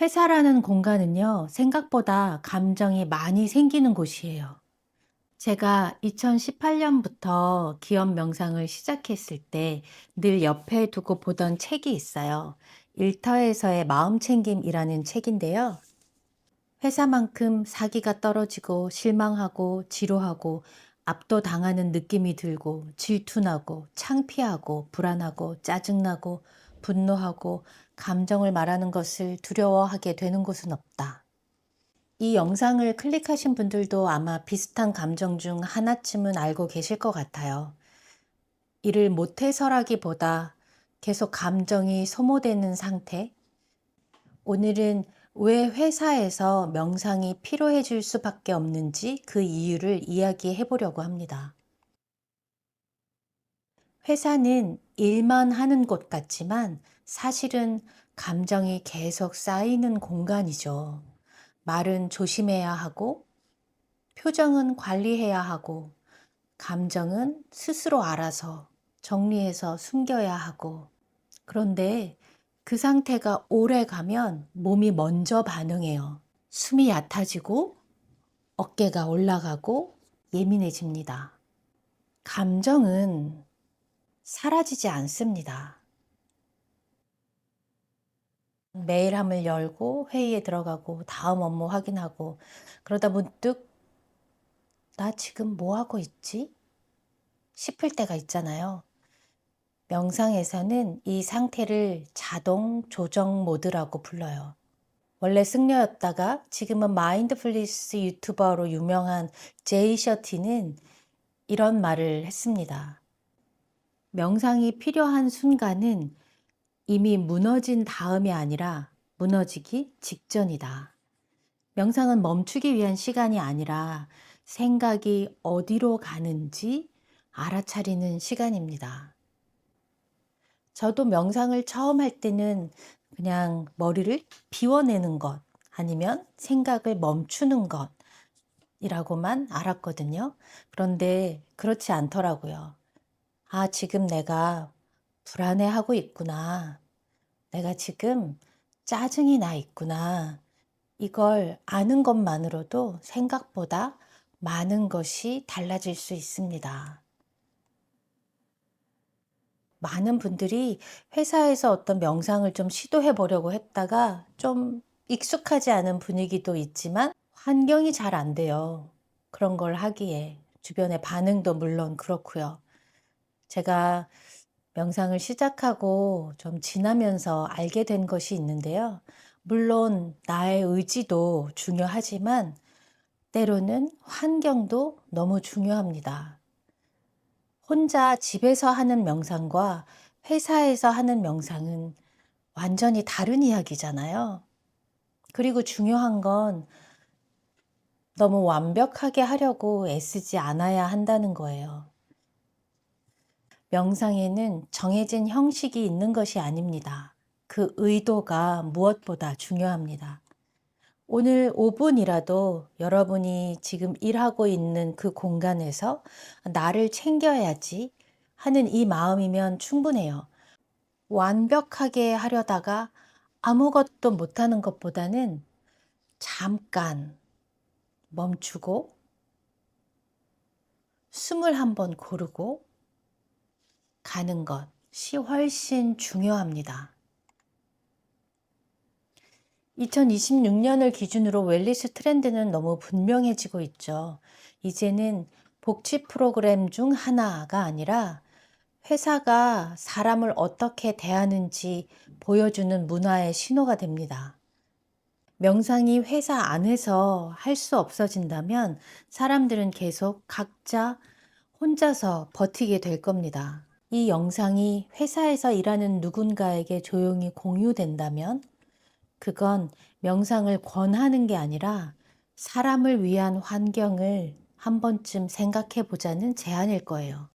회사라는 공간은요, 생각보다 감정이 많이 생기는 곳이에요. 제가 2018년부터 기업 명상을 시작했을 때 늘 옆에 두고 보던 책이 있어요. 일터에서의 마음챙김이라는 책인데요. 회사만큼 사기가 떨어지고 실망하고 지루하고 압도당하는 느낌이 들고 질투나고 창피하고 불안하고 짜증나고 분노하고 감정을 말하는 것을 두려워하게 되는 곳은 없다. 이 영상을 클릭하신 분들도 아마 비슷한 감정 중 하나쯤은 알고 계실 것 같아요. 이를 못해서라기보다 계속 감정이 소모되는 상태. 오늘은 왜 회사에서 명상이 필요해질 수밖에 없는지 그 이유를 이야기해 보려고 합니다. 회사는 일만 하는 곳 같지만 사실은 감정이 계속 쌓이는 공간이죠. 말은 조심해야 하고, 표정은 관리해야 하고, 감정은 스스로 알아서 정리해서 숨겨야 하고, 그런데 그 상태가 오래 가면 몸이 먼저 반응해요. 숨이 얕아지고, 어깨가 올라가고, 예민해집니다. 감정은 사라지지 않습니다. 메일함을 열고 회의에 들어가고 다음 업무 확인하고 그러다 문득 나 지금 뭐 하고 있지? 싶을 때가 있잖아요. 명상에서는 이 상태를 자동 조정 모드라고 불러요. 원래 승려였다가 지금은 마인드풀리스 유튜버로 유명한 제이 셔티는 이런 말을 했습니다. 명상이 필요한 순간은 이미 무너진 다음이 아니라 무너지기 직전이다. 명상은 멈추기 위한 시간이 아니라 생각이 어디로 가는지 알아차리는 시간입니다. 저도 명상을 처음 할 때는 그냥 머리를 비워내는 것 아니면 생각을 멈추는 것 이라고만 알았거든요. 그런데 그렇지 않더라고요. 아, 지금 내가 불안해하고 있구나. 내가 지금 짜증이 나 있구나. 이걸 아는 것만으로도 생각보다 많은 것이 달라질 수 있습니다. 많은 분들이 회사에서 어떤 명상을 좀 시도해 보려고 했다가 좀 익숙하지 않은 분위기도 있지만 환경이 잘 안 돼요. 그런 걸 하기에 주변의 반응도 물론 그렇고요. 제가 명상을 시작하고 좀 지나면서 알게 된 것이 있는데요. 물론 나의 의지도 중요하지만 때로는 환경도 너무 중요합니다. 혼자 집에서 하는 명상과 회사에서 하는 명상은 완전히 다른 이야기잖아요. 그리고 중요한 건 너무 완벽하게 하려고 애쓰지 않아야 한다는 거예요. 명상에는 정해진 형식이 있는 것이 아닙니다. 그 의도가 무엇보다 중요합니다. 오늘 5분이라도 여러분이 지금 일하고 있는 그 공간에서 나를 챙겨야지 하는 이 마음이면 충분해요. 완벽하게 하려다가 아무것도 못하는 것보다는 잠깐 멈추고 숨을 한번 고르고 가는 것이 훨씬 중요합니다. 2026년을 기준으로 웰리스 트렌드는 너무 분명해지고 있죠. 이제는 복지 프로그램 중 하나가 아니라 회사가 사람을 어떻게 대하는지 보여주는 문화의 신호가 됩니다. 명상이 회사 안에서 할 수 없어진다면 사람들은 계속 각자 혼자서 버티게 될 겁니다. 이 영상이 회사에서 일하는 누군가에게 조용히 공유된다면 그건 명상을 권하는 게 아니라 사람을 위한 환경을 한 번쯤 생각해 보자는 제안일 거예요.